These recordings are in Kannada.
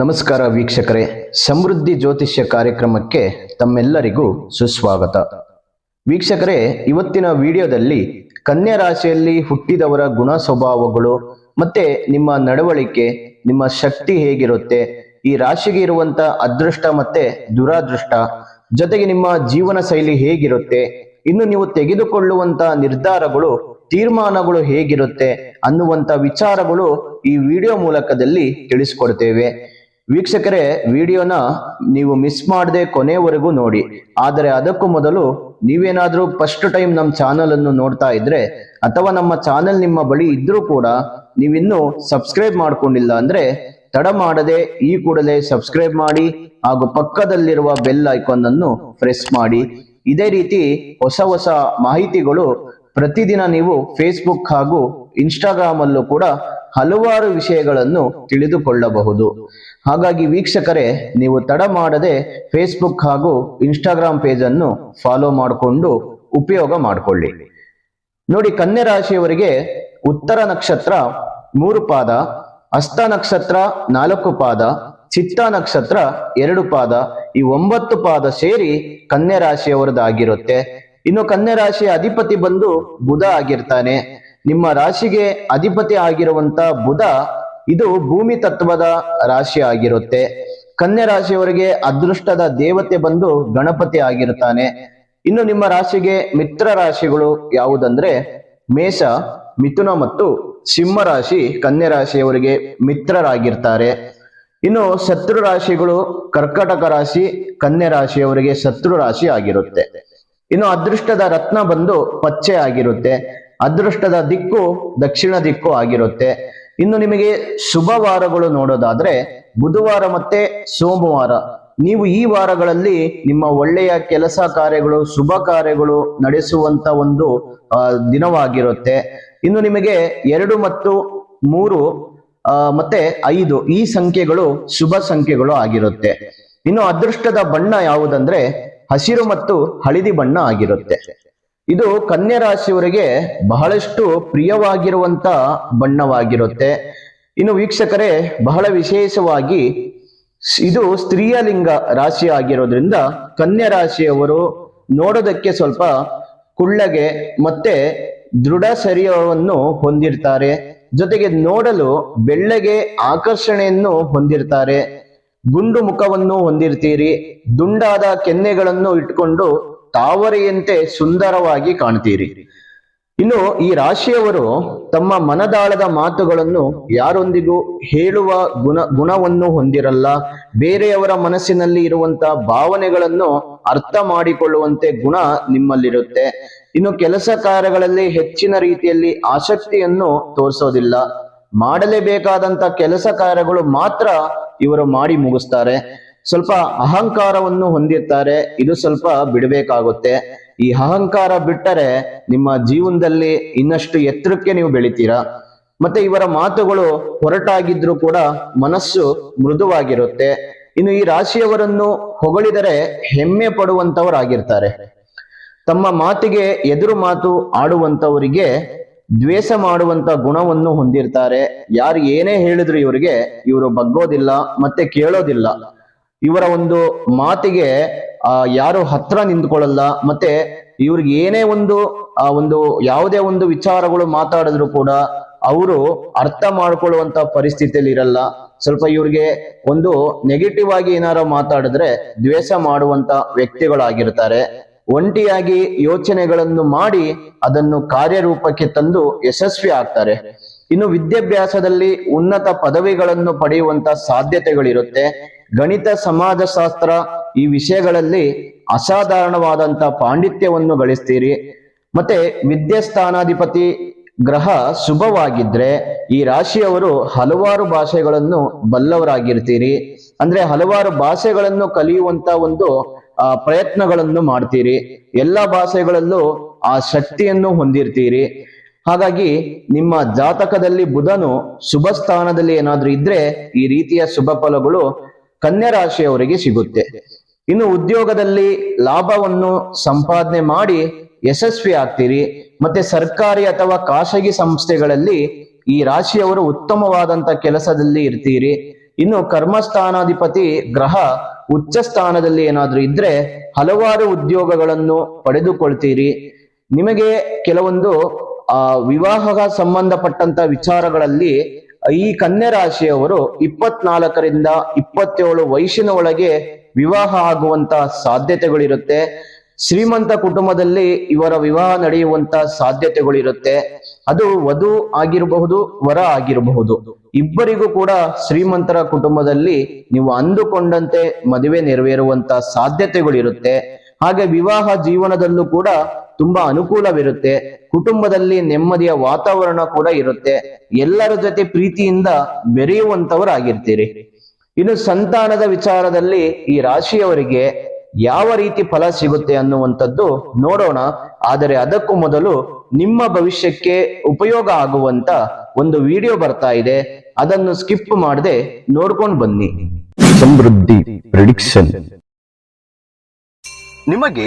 ನಮಸ್ಕಾರ ವೀಕ್ಷಕರೇ. ಸಮೃದ್ಧಿ ಜ್ಯೋತಿಷ್ಯ ಕಾರ್ಯಕ್ರಮಕ್ಕೆ ತಮ್ಮೆಲ್ಲರಿಗೂ ಸುಸ್ವಾಗತ. ವೀಕ್ಷಕರೇ, ಇವತ್ತಿನ ವಿಡಿಯೋದಲ್ಲಿ ಕನ್ಯಾ ರಾಶಿಯಲ್ಲಿ ಹುಟ್ಟಿದವರ ಗುಣ ಸ್ವಭಾವಗಳು ಮತ್ತೆ ನಿಮ್ಮ ನಡವಳಿಕೆ, ನಿಮ್ಮ ಶಕ್ತಿ ಹೇಗಿರುತ್ತೆ, ಈ ರಾಶಿಗೆ ಇರುವಂತ ಅದೃಷ್ಟ ಮತ್ತೆ ದುರಾದೃಷ್ಟ, ಜೊತೆಗೆ ನಿಮ್ಮ ಜೀವನ ಶೈಲಿ ಹೇಗಿರುತ್ತೆ, ಇನ್ನು ನೀವು ತೆಗೆದುಕೊಳ್ಳುವಂತ ನಿರ್ಧಾರಗಳು, ತೀರ್ಮಾನಗಳು ಹೇಗಿರುತ್ತೆ ಅನ್ನುವಂತ ವಿಚಾರಗಳು ಈ ವಿಡಿಯೋ ಮೂಲಕದಲ್ಲಿ ತಿಳಿಸ್ಕೊಡ್ತೇವೆ. ವೀಕ್ಷಕರೇ, ವಿಡಿಯೋನ ನೀವು ಮಿಸ್ ಮಾಡದೆ ಕೊನೆವರೆಗೂ ನೋಡಿ. ಆದರೆ ಅದಕ್ಕೂ ಮೊದಲು ನೀವೇನಾದರೂ ಫಸ್ಟ್ ಟೈಮ್ ನಮ್ಮ ಚಾನಲ್ ಅನ್ನು ನೋಡ್ತಾ ಇದ್ರೆ, ಅಥವಾ ನಮ್ಮ ಚಾನೆಲ್ ನಿಮ್ಮ ಬಳಿ ಇದ್ರೂ ಕೂಡ ನೀವಿನ್ನೂ ಸಬ್ಸ್ಕ್ರೈಬ್ ಮಾಡ್ಕೊಂಡಿಲ್ಲ ಅಂದ್ರೆ ತಡ ಮಾಡದೆ ಈ ಕೂಡಲೇ ಸಬ್ಸ್ಕ್ರೈಬ್ ಮಾಡಿ ಹಾಗೂ ಪಕ್ಕದಲ್ಲಿರುವ ಬೆಲ್ ಐಕಾನ್ ಅನ್ನು ಪ್ರೆಸ್ ಮಾಡಿ. ಇದೇ ರೀತಿ ಹೊಸ ಹೊಸ ಮಾಹಿತಿಗಳು ಪ್ರತಿದಿನ ನೀವು ಫೇಸ್ಬುಕ್ ಹಾಗೂ ಇನ್ಸ್ಟಾಗ್ರಾಮ್ ಅಲ್ಲೂ ಕೂಡ ಹಲವಾರು ವಿಷಯಗಳನ್ನು ತಿಳಿದುಕೊಳ್ಳಬಹುದು. ಹಾಗಾಗಿ ವೀಕ್ಷಕರೇ, ನೀವು ತಡ ಮಾಡದೆ ಫೇಸ್ಬುಕ್ ಹಾಗೂ ಇನ್ಸ್ಟಾಗ್ರಾಮ್ ಪೇಜ್ ಅನ್ನು ಫಾಲೋ ಮಾಡಿಕೊಂಡು ಉಪಯೋಗ ಮಾಡಿಕೊಳ್ಳಿ. ನೋಡಿ, ಕನ್ಯ ರಾಶಿಯವರಿಗೆ ಉತ್ತರ ನಕ್ಷತ್ರ ಮೂರು ಪಾದ ಹಸ್ತ ನಕ್ಷತ್ರ ನಾಲ್ಕು ಪಾದ, ಚಿತ್ತ ನಕ್ಷತ್ರ ಎರಡು ಪಾದ, ಈ ಒಂಬತ್ತು ಪಾದ ಸೇರಿ ಕನ್ಯ ರಾಶಿಯವರದಾಗಿರುತ್ತೆ. ಇನ್ನು ಕನ್ಯ ರಾಶಿಯ ಅಧಿಪತಿ ಬಂದು ಬುಧ ಆಗಿರ್ತಾನೆ. ನಿಮ್ಮ ರಾಶಿಗೆ ಅಧಿಪತಿ ಆಗಿರುವಂತ ಬುಧ ಇದು ಭೂಮಿ ತತ್ವದ ರಾಶಿ ಆಗಿರುತ್ತೆ. ಕನ್ಯಾ ರಾಶಿಯವರಿಗೆ ಅದೃಷ್ಟದ ದೇವತೆ ಬಂದು ಗಣಪತಿ ಆಗಿರುತ್ತಾನೆ. ಇನ್ನು ನಿಮ್ಮ ರಾಶಿಗೆ ಮಿತ್ರ ರಾಶಿಗಳು ಯಾವುದಂದ್ರೆ ಮೇಷ, ಮಿಥುನ ಮತ್ತು ಸಿಂಹ ರಾಶಿ ಕನ್ಯಾ ರಾಶಿಯವರಿಗೆ ಮಿತ್ರರಾಗಿರ್ತಾರೆ. ಇನ್ನು ಶತ್ರು ರಾಶಿಗಳು ಕರ್ಕಟಕ ರಾಶಿ ಕನ್ಯಾ ರಾಶಿಯವರಿಗೆ ಶತ್ರು ರಾಶಿ ಆಗಿರುತ್ತೆ. ಇನ್ನು ಅದೃಷ್ಟದ ರತ್ನ ಬಂದು ಪಚ್ಚೆ ಆಗಿರುತ್ತೆ. ಅದೃಷ್ಟದ ದಿಕ್ಕು ದಕ್ಷಿಣ ದಿಕ್ಕು ಆಗಿರುತ್ತೆ. ಇನ್ನು ನಿಮಗೆ ಶುಭ ವಾರಗಳು ನೋಡೋದಾದ್ರೆ ಬುಧವಾರ ಮತ್ತೆ ಸೋಮವಾರ. ನೀವು ಈ ವಾರಗಳಲ್ಲಿ ನಿಮ್ಮ ಒಳ್ಳೆಯ ಕೆಲಸ ಕಾರ್ಯಗಳು, ಶುಭ ಕಾರ್ಯಗಳು ನಡೆಸುವಂತ ಒಂದು ದಿನವಾಗಿರುತ್ತೆ. ಇನ್ನು ನಿಮಗೆ ಎರಡು ಮತ್ತು ಮೂರು ಮತ್ತೆ ಐದು ಈ ಸಂಖ್ಯೆಗಳು ಶುಭ ಸಂಖ್ಯೆಗಳು ಆಗಿರುತ್ತೆ. ಇನ್ನು ಅದೃಷ್ಟದ ಬಣ್ಣ ಯಾವುದಂದ್ರೆ ಹಸಿರು ಮತ್ತು ಹಳದಿ ಬಣ್ಣ ಆಗಿರುತ್ತೆ. ಇದು ಕನ್ಯಾ ರಾಶಿಯವರಿಗೆ ಬಹಳಷ್ಟು ಪ್ರಿಯವಾಗಿರುವಂತ ಬಣ್ಣವಾಗಿರುತ್ತೆ. ಇನ್ನು ವೀಕ್ಷಕರೇ, ಬಹಳ ವಿಶೇಷವಾಗಿ ಇದು ಸ್ತ್ರೀಯ ಲಿಂಗ ರಾಶಿ ಆಗಿರೋದ್ರಿಂದ ಕನ್ಯಾ ರಾಶಿಯವರು ನೋಡೋದಕ್ಕೆ ಸ್ವಲ್ಪ ಕುಳ್ಳಗೆ ಮತ್ತೆ ದೃಢ ಶರೀರವನ್ನು ಹೊಂದಿರ್ತಾರೆ. ಜೊತೆಗೆ ನೋಡಲು ಬೆಳ್ಳಗೆ ಆಕರ್ಷಣೆಯನ್ನು ಹೊಂದಿರ್ತಾರೆ. ಗುಂಡು ಮುಖವನ್ನು ಹೊಂದಿರ್ತೀರಿ. ದುಂಡಾದ ಕೆನ್ನೆಗಳನ್ನು ಇಟ್ಕೊಂಡು ತಾವರೆಯಂತೆ ಸುಂದರವಾಗಿ ಕಾಣ್ತೀರಿ. ಇನ್ನು ಈ ರಾಶಿಯವರು ತಮ್ಮ ಮನದಾಳದ ಮಾತುಗಳನ್ನು ಯಾರೊಂದಿಗೂ ಹೇಳುವ ಗುಣ, ಗುಣವನ್ನು ಹೊಂದಿರಲ್ಲ. ಬೇರೆಯವರ ಮನಸ್ಸಿನಲ್ಲಿ ಇರುವಂತಹ ಭಾವನೆಗಳನ್ನು ಅರ್ಥ ಮಾಡಿಕೊಳ್ಳುವಂತೆ ಗುಣ ನಿಮ್ಮಲ್ಲಿರುತ್ತೆ. ಇನ್ನು ಕೆಲಸ ಕಾರ್ಯಗಳಲ್ಲಿ ಹೆಚ್ಚಿನ ರೀತಿಯಲ್ಲಿ ಆಸಕ್ತಿಯನ್ನು ತೋರಿಸೋದಿಲ್ಲ. ಮಾಡಲೇಬೇಕಾದಂತ ಕೆಲಸ ಕಾರ್ಯಗಳು ಮಾತ್ರ ಇವರು ಮಾಡಿ ಮುಗಿಸ್ತಾರೆ. ಸ್ವಲ್ಪ ಅಹಂಕಾರವನ್ನು ಹೊಂದಿರ್ತಾರೆ, ಇದು ಸ್ವಲ್ಪ ಬಿಡಬೇಕಾಗುತ್ತೆ. ಈ ಅಹಂಕಾರ ಬಿಟ್ಟರೆ ನಿಮ್ಮ ಜೀವನದಲ್ಲಿ ಇನ್ನಷ್ಟು ಎತ್ತರಕ್ಕೆ ನೀವು ಬೆಳಿತೀರಾ? ಮತ್ತೆ ಇವರ ಮಾತುಗಳು ಹೊರಟಾಗಿದ್ರು ಕೂಡ ಮನಸ್ಸು ಮೃದುವಾಗಿರುತ್ತೆ. ಇನ್ನು ಈ ರಾಶಿಯವರನ್ನು ಹೊಗಳಿದರೆ ಹೆಮ್ಮೆ ಪಡುವಂತವರಾಗಿರ್ತಾರೆ ತಮ್ಮ ಮಾತಿಗೆ ಎದುರು ಮಾತು ಆಡುವಂತವರಿಗೆ ದ್ವೇಷ ಮಾಡುವಂತ ಗುಣವನ್ನು ಹೊಂದಿರ್ತಾರೆ. ಯಾರು ಏನೇ ಹೇಳಿದ್ರು ಇವರಿಗೆ ಇವರು ಬಗ್ಗೋದಿಲ್ಲ, ಮತ್ತೆ ಕೇಳೋದಿಲ್ಲ. ಇವರ ಒಂದು ಮಾತಿಗೆ, ಆ, ಯಾರು ಹತ್ರ ನಿಂತ್ಕೊಳ್ಳಲ್ಲ. ಮತ್ತೆ ಇವ್ರಿಗೆ ಏನೇ ಒಂದು, ಆ, ಒಂದು ಯಾವುದೇ ಒಂದು ವಿಚಾರಗಳು ಮಾತಾಡಿದ್ರು ಕೂಡ ಅವರು ಅರ್ಥ ಮಾಡ್ಕೊಳ್ಳುವಂತ ಪರಿಸ್ಥಿತಿಯಲ್ಲಿ ಇರಲ್ಲ. ಸ್ವಲ್ಪ ಇವ್ರಿಗೆ ಒಂದು ನೆಗೆಟಿವ್ ಆಗಿ ಏನಾರ ಮಾತಾಡಿದ್ರೆ ದ್ವೇಷ ಮಾಡುವಂತ ವ್ಯಕ್ತಿಗಳಾಗಿರ್ತಾರೆ. ಒಂಟಿಯಾಗಿ ಯೋಚನೆಗಳನ್ನು ಮಾಡಿ ಅದನ್ನು ಕಾರ್ಯರೂಪಕ್ಕೆ ತಂದು ಯಶಸ್ವಿ ಆಗ್ತಾರೆ. ಇನ್ನು ವಿದ್ಯಾಭ್ಯಾಸದಲ್ಲಿ ಉನ್ನತ ಪದವಿಗಳನ್ನು ಪಡೆಯುವಂತ ಸಾಧ್ಯತೆಗಳಿರುತ್ತೆ. ಗಣಿತ, ಸಮಾಜಶಾಸ್ತ್ರ ಈ ವಿಷಯಗಳಲ್ಲಿ ಅಸಾಧಾರಣವಾದಂತ ಪಾಂಡಿತ್ಯವನ್ನು ಗಳಿಸ್ತೀರಿ. ಮತ್ತೆ ವಿದ್ಯಾಸ್ಥಾನಾಧಿಪತಿ ಗ್ರಹ ಶುಭವಾಗಿದ್ರೆ ಈ ರಾಶಿಯವರು ಹಲವಾರು ಭಾಷೆಗಳನ್ನು ಬಲ್ಲವರಾಗಿರ್ತೀರಿ. ಅಂದ್ರೆ ಹಲವಾರು ಭಾಷೆಗಳನ್ನು ಕಲಿಯುವಂತ ಒಂದು ಪ್ರಯತ್ನಗಳನ್ನು ಮಾಡ್ತೀರಿ. ಎಲ್ಲಾ ಭಾಷೆಗಳಲ್ಲೂ ಆ ಶಕ್ತಿಯನ್ನು ಹೊಂದಿರ್ತೀರಿ. ಹಾಗಾಗಿ ನಿಮ್ಮ ಜಾತಕದಲ್ಲಿ ಬುಧನು ಶುಭ ಸ್ಥಾನದಲ್ಲಿ ಏನಾದ್ರೂ ಇದ್ರೆ ಈ ರೀತಿಯ ಶುಭ ಫಲಗಳು ಕನ್ಯಾ ರಾಶಿಯವರಿಗೆ ಸಿಗುತ್ತೆ. ಇನ್ನು ಉದ್ಯೋಗದಲ್ಲಿ ಲಾಭವನ್ನು ಸಂಪಾದನೆ ಮಾಡಿ ಯಶಸ್ವಿ ಆಗ್ತೀರಿ. ಮತ್ತೆ ಸರ್ಕಾರಿ ಅಥವಾ ಖಾಸಗಿ ಸಂಸ್ಥೆಗಳಲ್ಲಿ ಈ ರಾಶಿಯವರು ಉತ್ತಮವಾದಂತ ಕೆಲಸದಲ್ಲಿ ಇರ್ತೀರಿ. ಇನ್ನು ಕರ್ಮಸ್ಥಾನಾಧಿಪತಿ ಗ್ರಹ ಉಚ್ಚ ಸ್ಥಾನದಲ್ಲಿ ಏನಾದ್ರೂ ಇದ್ರೆ ಹಲವಾರು ಉದ್ಯೋಗಗಳನ್ನು ಪಡೆದುಕೊಳ್ತೀರಿ. ನಿಮಗೆ ಕೆಲವೊಂದು ಆ ವಿವಾಹ ಸಂಬಂಧಪಟ್ಟಂತ ವಿಚಾರಗಳಲ್ಲಿ ಈ ಕನ್ಯಾ ರಾಶಿಯವರು ಇಪ್ಪತ್ನಾಲ್ಕರಿಂದ ಇಪ್ಪತ್ತೇಳು ವಯಸ್ಸಿನ ಒಳಗೆ ವಿವಾಹ ಆಗುವಂತ ಸಾಧ್ಯತೆಗಳಿರುತ್ತೆ. ಶ್ರೀಮಂತ ಕುಟುಂಬದಲ್ಲಿ ಇವರ ವಿವಾಹ ನಡೆಯುವಂತ ಸಾಧ್ಯತೆಗಳಿರುತ್ತೆ. ಅದು ವಧು ಆಗಿರಬಹುದು, ವರ ಆಗಿರಬಹುದು. ಇಬ್ಬರಿಗೂ ಕೂಡ ಶ್ರೀಮಂತರ ಕುಟುಂಬದಲ್ಲಿ ನೀವು ಅಂದುಕೊಂಡಂತೆ ಮದುವೆ ನೆರವೇರುವಂತ ಸಾಧ್ಯತೆಗಳಿರುತ್ತೆ. ಹಾಗೆ ವಿವಾಹ ಜೀವನದಲ್ಲೂ ಕೂಡ ತುಂಬಾ ಅನುಕೂಲವಿರುತ್ತೆ. ಕುಟುಂಬದಲ್ಲಿ ನೆಮ್ಮದಿಯ ವಾತಾವರಣ ಕೂಡ ಇರುತ್ತೆ. ಎಲ್ಲರ ಜೊತೆ ಪ್ರೀತಿಯಿಂದ ಬೆರೆಯುವಂತವರಾಗಿರ್ತೀರಿ ಇನ್ನು ಸಂತಾನದ ವಿಚಾರದಲ್ಲಿ ಈ ರಾಶಿಯವರಿಗೆ ಯಾವ ರೀತಿ ಫಲ ಸಿಗುತ್ತೆ ಅನ್ನುವಂಥದ್ದು ನೋಡೋಣ. ಆದರೆ ಅದಕ್ಕೂ ಮೊದಲು ನಿಮ್ಮ ಭವಿಷ್ಯಕ್ಕೆ ಉಪಯೋಗ ಆಗುವಂತ ಒಂದು ವಿಡಿಯೋ ಬರ್ತಾ ಇದೆ. ಅದನ್ನು ಸ್ಕಿಪ್ ಮಾಡದೆ ನೋಡ್ಕೊಂಡು ಬನ್ನಿ. ಸಮೃದ್ಧಿ ಪ್ರಿಡಿಕ್ಷನ್. ನಿಮಗೆ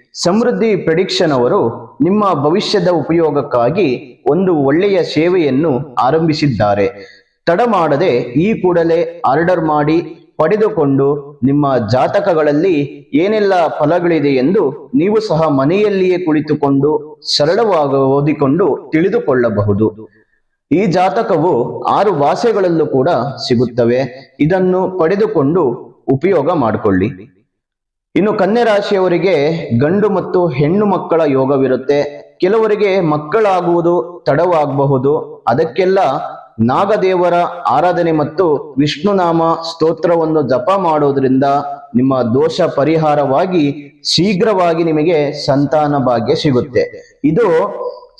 ಸಮೃದ್ಧಿ ಪ್ರೆಡಿಕ್ಷನ್ ಅವರು ನಿಮ್ಮ ಭವಿಷ್ಯದ ಉಪಯೋಗಕ್ಕಾಗಿ ಒಂದು ಒಳ್ಳೆಯ ಸೇವೆಯನ್ನು ಆರಂಭಿಸಿದ್ದಾರೆ. ತಡ ಮಾಡದೆ ಈ ಕೂಡಲೇ ಆರ್ಡರ್ ಮಾಡಿ ಪಡೆದುಕೊಂಡು ನಿಮ್ಮ ಜಾತಕಗಳಲ್ಲಿ ಏನೆಲ್ಲ ಫಲಗಳಿದೆ ಎಂದು ನೀವು ಸಹ ಮನೆಯಲ್ಲಿಯೇ ಕುಳಿತುಕೊಂಡು ಸರಳವಾಗಿ ಓದಿಕೊಂಡು ತಿಳಿದುಕೊಳ್ಳಬಹುದು. ಈ ಜಾತಕವು ಆರು ಭಾಷೆಗಳಲ್ಲೂ ಕೂಡ ಸಿಗುತ್ತವೆ. ಇದನ್ನು ಪಡೆದುಕೊಂಡು ಉಪಯೋಗ ಮಾಡಿಕೊಳ್ಳಿ. ಇನ್ನು ಕನ್ಯೆ ರಾಶಿಯವರಿಗೆ ಗಂಡು ಮತ್ತು ಹೆಣ್ಣು ಮಕ್ಕಳ ಯೋಗವಿರುತ್ತೆ. ಕೆಲವರಿಗೆ ಮಕ್ಕಳಾಗುವುದು ತಡವಾಗಬಹುದು. ಅದಕ್ಕೆಲ್ಲ ನಾಗದೇವರ ಆರಾಧನೆ ಮತ್ತು ವಿಷ್ಣುನಾಮ ಸ್ತೋತ್ರವನ್ನು ಜಪ ಮಾಡೋದ್ರಿಂದ ನಿಮ್ಮ ದೋಷ ಪರಿಹಾರವಾಗಿ ಶೀಘ್ರವಾಗಿ ನಿಮಗೆ ಸಂತಾನ ಭಾಗ್ಯ ಸಿಗುತ್ತೆ. ಇದು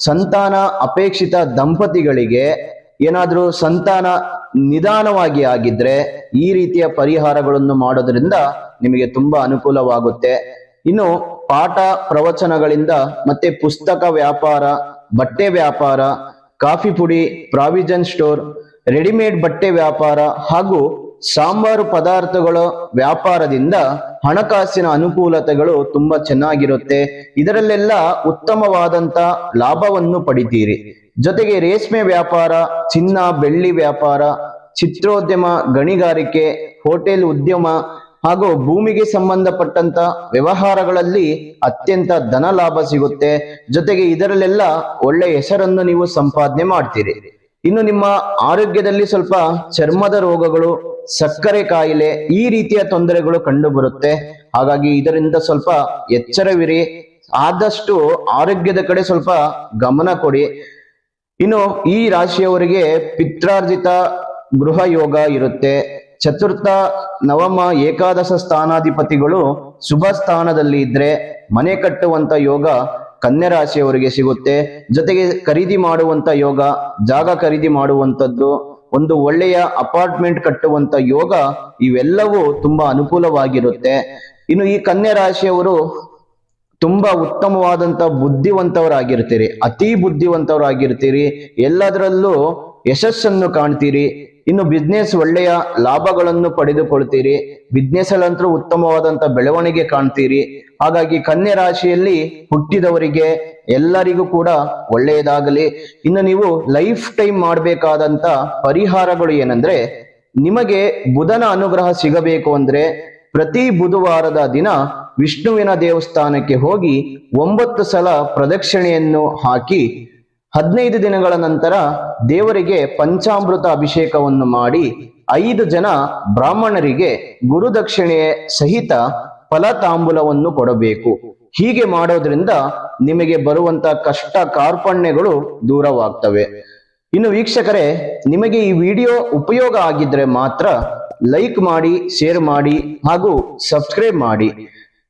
ಸಂತಾನ ಅಪೇಕ್ಷಿತ ದಂಪತಿಗಳಿಗೆ ಏನಾದ್ರೂ ಸಂತಾನ ನಿಧಾನವಾಗಿ ಆಗಿದ್ರೆ ಈ ರೀತಿಯ ಪರಿಹಾರಗಳನ್ನು ಮಾಡೋದ್ರಿಂದ ನಿಮಗೆ ತುಂಬಾ ಅನುಕೂಲವಾಗುತ್ತೆ. ಇನ್ನು ಪಾಠ ಪ್ರವಚನಗಳಿಂದ ಮತ್ತೆ ಪುಸ್ತಕ ವ್ಯಾಪಾರ, ಬಟ್ಟೆ ವ್ಯಾಪಾರ, ಕಾಫಿ ಪುಡಿ, ಪ್ರಾವಿಜನ್ ಸ್ಟೋರ್, ರೆಡಿಮೇಡ್ ಬಟ್ಟೆ ವ್ಯಾಪಾರ ಹಾಗೂ ಸಾಂಬಾರು ಪದಾರ್ಥಗಳ ವ್ಯಾಪಾರದಿಂದ ಹಣಕಾಸಿನ ಅನುಕೂಲತೆಗಳು ತುಂಬಾ ಚೆನ್ನಾಗಿರುತ್ತೆ. ಇದರಲ್ಲೆಲ್ಲ ಉತ್ತಮವಾದಂತ ಲಾಭವನ್ನು ಪಡಿತೀರಿ. ಜೊತೆಗೆ ರೇಷ್ಮೆ ವ್ಯಾಪಾರ, ಚಿನ್ನ, ಬೆಳ್ಳಿ ವ್ಯಾಪಾರ, ಚಿತ್ರೋದ್ಯಮ, ಗಣಿಗಾರಿಕೆ, ಹೋಟೆಲ್ ಉದ್ಯಮ ಹಾಗೂ ಭೂಮಿಗೆ ಸಂಬಂಧಪಟ್ಟಂತ ವ್ಯವಹಾರಗಳಲ್ಲಿ ಅತ್ಯಂತ ಧನ ಲಾಭ ಸಿಗುತ್ತೆ. ಜೊತೆಗೆ ಇದರಲ್ಲೆಲ್ಲ ಒಳ್ಳೆ ಹೆಸರನ್ನು ನೀವು ಸಂಪಾದನೆ ಮಾಡ್ತೀರಿ. ಇನ್ನು ನಿಮ್ಮ ಆರೋಗ್ಯದಲ್ಲಿ ಸ್ವಲ್ಪ ಚರ್ಮದ ರೋಗಗಳು, ಸಕ್ಕರೆ ಕಾಯಿಲೆ ಈ ರೀತಿಯ ತೊಂದರೆಗಳು ಕಂಡು ಬರುತ್ತೆ ಹಾಗಾಗಿ ಇದರಿಂದ ಸ್ವಲ್ಪ ಎಚ್ಚರವಿರಿ. ಆದಷ್ಟು ಆರೋಗ್ಯದ ಕಡೆ ಸ್ವಲ್ಪ ಗಮನ ಕೊಡಿ. ಇನ್ನು ಈ ರಾಶಿಯವರಿಗೆ ಪಿತ್ರಾರ್ಜಿತ ಗೃಹ ಯೋಗ ಇರುತ್ತೆ. ಚತುರ್ಥ, ನವಮ, ಏಕಾದಶ ಸ್ಥಾನಾಧಿಪತಿಗಳು ಶುಭ ಸ್ಥಾನದಲ್ಲಿ ಇದ್ರೆ ಮನೆ ಕಟ್ಟುವಂತ ಯೋಗ ಕನ್ಯಾ ರಾಶಿಯವರಿಗೆ ಸಿಗುತ್ತೆ. ಜೊತೆಗೆ ಖರೀದಿ ಮಾಡುವಂತ ಯೋಗ, ಜಾಗ ಖರೀದಿ ಮಾಡುವಂತದ್ದು ಒಂದು ಒಳ್ಳೆಯ ಅಪಾರ್ಟ್ಮೆಂಟ್ ಕಟ್ಟುವಂತ ಯೋಗ ಇವೆಲ್ಲವೂ ತುಂಬಾ ಅನುಕೂಲವಾಗಿರುತ್ತೆ. ಇನ್ನು ಈ ಕನ್ಯಾ ರಾಶಿಯವರು ತುಂಬಾ ಉತ್ತಮವಾದಂತ ಬುದ್ಧಿವಂತವರಾಗಿರ್ತೀರಿ, ಅತಿ ಬುದ್ಧಿವಂತವರಾಗಿರ್ತೀರಿ, ಎಲ್ಲದರಲ್ಲೂ ಯಶಸ್ಸನ್ನು ಕಾಣ್ತೀರಿ, ಇನ್ನು ಬಿಸ್ನೆಸ್ ಒಳ್ಳೆಯ ಲಾಭಗಳನ್ನು ಪಡೆದುಕೊಳ್ತೀರಿ ಬಿಸ್ನೆಸ್ ಅಲ್ಲಂತೂ ಉತ್ತಮವಾದಂತ ಬೆಳವಣಿಗೆ ಕಾಣ್ತೀರಿ, ಹಾಗಾಗಿ ಕನ್ಯಾ ರಾಶಿಯಲ್ಲಿ ಹುಟ್ಟಿದವರಿಗೆ ಎಲ್ಲರಿಗೂ ಕೂಡ ಒಳ್ಳೆಯದಾಗಲಿ. ಇನ್ನು ನೀವು ಲೈಫ್ ಟೈಮ್ ಮಾಡಬೇಕಾದಂತ ಪರಿಹಾರಗಳು ಏನಂದ್ರೆ, ನಿಮಗೆ ಬುಧನ ಅನುಗ್ರಹ ಸಿಗಬೇಕು ಅಂದ್ರೆ ಪ್ರತಿ ಬುಧವಾರದ ದಿನ ವಿಷ್ಣುವಿನ ದೇವಸ್ಥಾನಕ್ಕೆ ಹೋಗಿ ಒಂಬತ್ತು ಸಲ ಪ್ರದಕ್ಷಿಣೆಯನ್ನು ಹಾಕಿ ಹದಿನೈದು ದಿನಗಳ ನಂತರ ದೇವರಿಗೆ ಪಂಚಾಮೃತ ಅಭಿಷೇಕವನ್ನು ಮಾಡಿ ಐದು ಜನ ಬ್ರಾಹ್ಮಣರಿಗೆ ಗುರುದಕ್ಷಿಣೆ ಸಹಿತ ಫಲತಾಂಬೂಲವನ್ನು ಕೊಡಬೇಕು. ಹೀಗೆ ಮಾಡೋದ್ರಿಂದ ನಿಮಗೆ ಬರುವಂತ ಕಷ್ಟ ಕಾರ್ಪಣ್ಯಗಳು ದೂರವಾಗ್ತವೆ. ಇನ್ನು ವೀಕ್ಷಕರೇ, ನಿಮಗೆ ಈ ವಿಡಿಯೋ ಉಪಯೋಗ ಆಗಿದ್ರೆ ಮಾತ್ರ ಲೈಕ್ ಮಾಡಿ, ಶೇರ್ ಮಾಡಿ ಹಾಗೂ ಸಬ್ಸ್ಕ್ರೈಬ್ ಮಾಡಿ.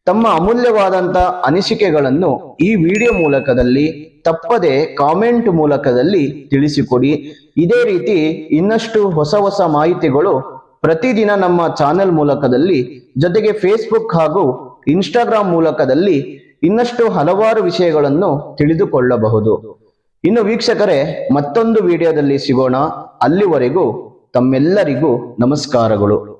ತಮ್ಮ ಅಮೂಲ್ಯವಾದಂತ ಅನಿಸಿಕೆಗಳನ್ನು ಈ ವಿಡಿಯೋ ಮೂಲಕದಲ್ಲಿ ತಪ್ಪದೆ ಕಾಮೆಂಟ್ ಮೂಲಕದಲ್ಲಿ ತಿಳಿಸಿಕೊಡಿ. ಇದೇ ರೀತಿ ಇನ್ನಷ್ಟು ಹೊಸ ಹೊಸ ಮಾಹಿತಿಗಳು ಪ್ರತಿದಿನ ನಮ್ಮ ಚಾನೆಲ್ ಮೂಲಕದಲ್ಲಿ, ಜೊತೆಗೆ ಫೇಸ್ಬುಕ್ ಹಾಗೂ ಇನ್ಸ್ಟಾಗ್ರಾಮ್ ಮೂಲಕದಲ್ಲಿ ಇನ್ನಷ್ಟು ಹಲವಾರು ವಿಷಯಗಳನ್ನು ತಿಳಿದುಕೊಳ್ಳಬಹುದು. ಇನ್ನು ವೀಕ್ಷಕರೇ, ಮತ್ತೊಂದು ವಿಡಿಯೋದಲ್ಲಿ ಸಿಗೋಣ. ಅಲ್ಲಿವರೆಗೂ ತಮ್ಮೆಲ್ಲರಿಗೂ ನಮಸ್ಕಾರಗಳು.